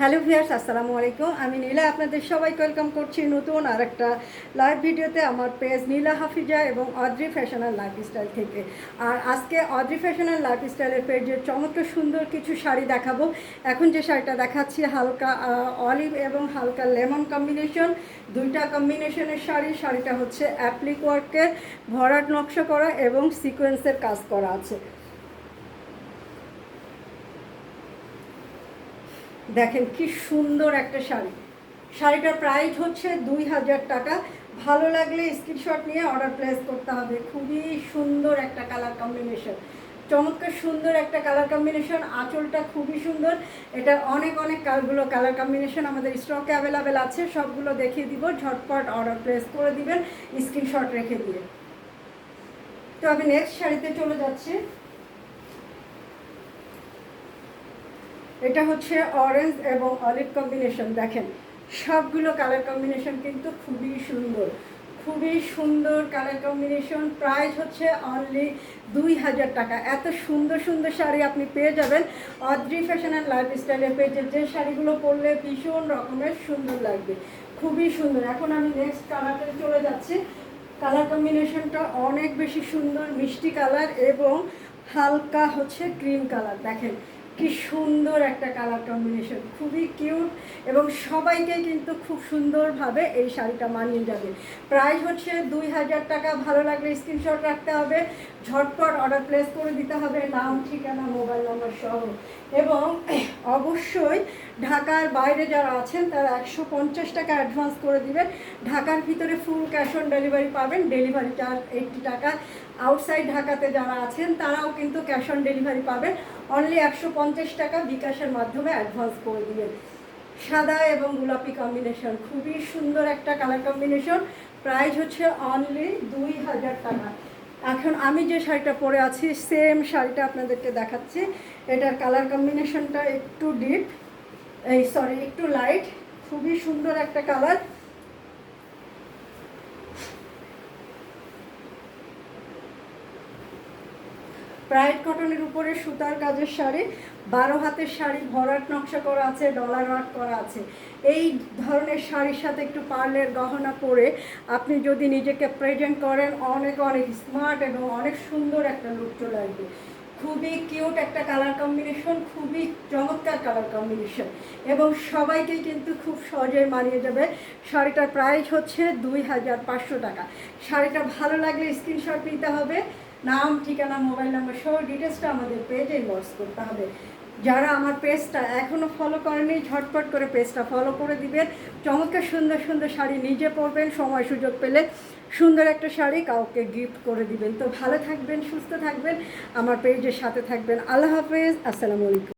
Hello viewers আসসালামু আলাইকুম। আমি নীলা, আপনাদের সবাইকে ওয়েলকাম করছি নতুন আর একটা লাইভ ভিডিওতে আমার পেজ নীলা হাফিজা এবং অদ্রি ফ্যাশন আর লাইফস্টাইল থেকে। আর আজকে অদ্রি ফ্যাশন আর লাইফস্টাইলের পেজের চমৎকার সুন্দর কিছু শাড়ি দেখাবো। এখন যে শাড়িটা দেখাচ্ছি, হালকা অলিভ এবং হালকা লেমন কম্বিনেশন দুইটা কম্বিনেশনের শাড়ি। শাড়িটা হচ্ছে অ্যাপ্লিক ওয়ার্কের ভরাট নকশা করা এবং সিকোয়েন্সের কাজ করা আছে। দেখেন কি সুন্দর একটা শাড়ি। শাড়িটার প্রাইস হচ্ছে দুই হাজার টাকা। ভালো লাগলে স্ক্রিনশট নিয়ে অর্ডার প্লেস করতে হবে। খুবই সুন্দর একটা কালার কম্বিনেশন চমৎকার সুন্দর একটা কালার কম্বিনেশন আঁচলটা খুবই সুন্দর। এটা অনেক অনেক কালগুলো কালার কম্বিনেশন আমাদের স্টকে অ্যাভেলেবেল আছে। সবগুলো দেখিয়ে দিব। ঝটপট অর্ডার প্লেস করে দিবেন স্ক্রিনশট রেখে দিয়ে। তো আমি নেক্সট শাড়িতে চলে যাচ্ছি। এটা হচ্ছে অরেঞ্জ এবং অলিভ কম্বিনেশন দেখেন, সবগুলো কালার কম্বিনেশন কিন্তু খুবই সুন্দর। খুবই সুন্দর কালার কম্বিনেশন প্রাইস হচ্ছে অনলি দুই হাজার টাকা। এত সুন্দর সুন্দর শাড়ি আপনি পেয়ে যাবেন। অদ্রি ফ্যাশন অ্যান্ড লাইফস্টাইলের পেজে যে শাড়িগুলো পরলে ভীষণ রকমের সুন্দর লাগবে। খুবই সুন্দর। এখন আমি নেক্সট কালারটা চলে যাচ্ছি। কালার কম্বিনেশনটা অনেক বেশি সুন্দর, মিষ্টি কালার এবং হালকা হচ্ছে ক্রিম কালার দেখেন কি সুন্দর একটা কালার কম্বিনেশন খুবই কিউট এবং সবাইকে কিন্তু খুব সুন্দরভাবে এই শাড়িটা মানিয়ে যাবে। প্রাইস হচ্ছে দুই হাজার টাকা, ভালো লাগলে স্ক্রিনশট রাখতে হবে। ঝটপট অর্ডার প্লেস করে দিতে হবে, নাম, ঠিকানা মোবাইল নম্বর সহ। এবং অবশ্যই ঢাকার বাইরে যারা আছেন, তারা একশো পঞ্চাশ টাকা অ্যাডভান্স করে দিবেন। ঢাকার ভিতরে ফুল ক্যাশ অন ডেলিভারি পাবেন। ডেলিভারি চার্জ এইটটি টাকা। আউটসাইড ঢাকাতে যারা আছেন, তারাও কিন্তু ক্যাশ অন ডেলিভারি পাবেন। অনলি একশো পঞ্চাশ টাকা বিকাশের মাধ্যমে অ্যাডভান্স করে দিবেন। সাদা এবং গোলাপি কম্বিনেশন খুবই সুন্দর একটা কালার কম্বিনেশন প্রাইস হচ্ছে অনলি দুই হাজার টাকা। এখন আমি যে শাড়িটা পরে আছি সেম শাড়িটা আপনাদেরকে দেখাচ্ছি। এটার কালার কম্বিনেশনটা একটু ডিপ এই সরি একটু লাইট খুবই সুন্দর একটা কালার ব্রাইট কটনের উপরে সুতার কাজের শাড়ি, বারো হাতের শাড়ি, ভরাট নকশা করা আছে, ডলার ওয়ার্ক করা আছে। এই ধরনের শাড়ির সাথে একটু পার্লের গহনা পরে আপনি যদি নিজেকে প্রেজেন্ট করেন, অনেক অনেক স্মার্ট এবং অনেক সুন্দর একটা লুক চলে আসবে। খুবই কিউট একটা কালার কম্বিনেশন খুবই চমৎকার কালার কম্বিনেশন এবং সবাইকে কিন্তু খুব সহজে মানিয়ে যাবে। শাড়িটার প্রাইস হচ্ছে দুই হাজার পাঁচশো টাকা। শাড়িটা ভালো লাগলে স্ক্রিনশট নিতে হবে। নাম, ঠিকানা, মোবাইল নাম্বার সহ ডিটেলসটা আমাদের পেজে ইনবক্স করতে হবে। যারা আমার পেজটা এখনও ফলো করেনি, ঝটপট করে পেজটা ফলো করে দিবেন। চমৎকার সুন্দর সুন্দর শাড়ি নিজে পরবেন, সময় সুযোগ পেলে সুন্দর একটা শাড়ি কাউকে গিফট করে দিবেন। তো ভালো থাকবেন, সুস্থ থাকবেন, আমার পেজের সাথে থাকবেন। আল্লাহ হাফেজ, আসসালামু আলাইকুম।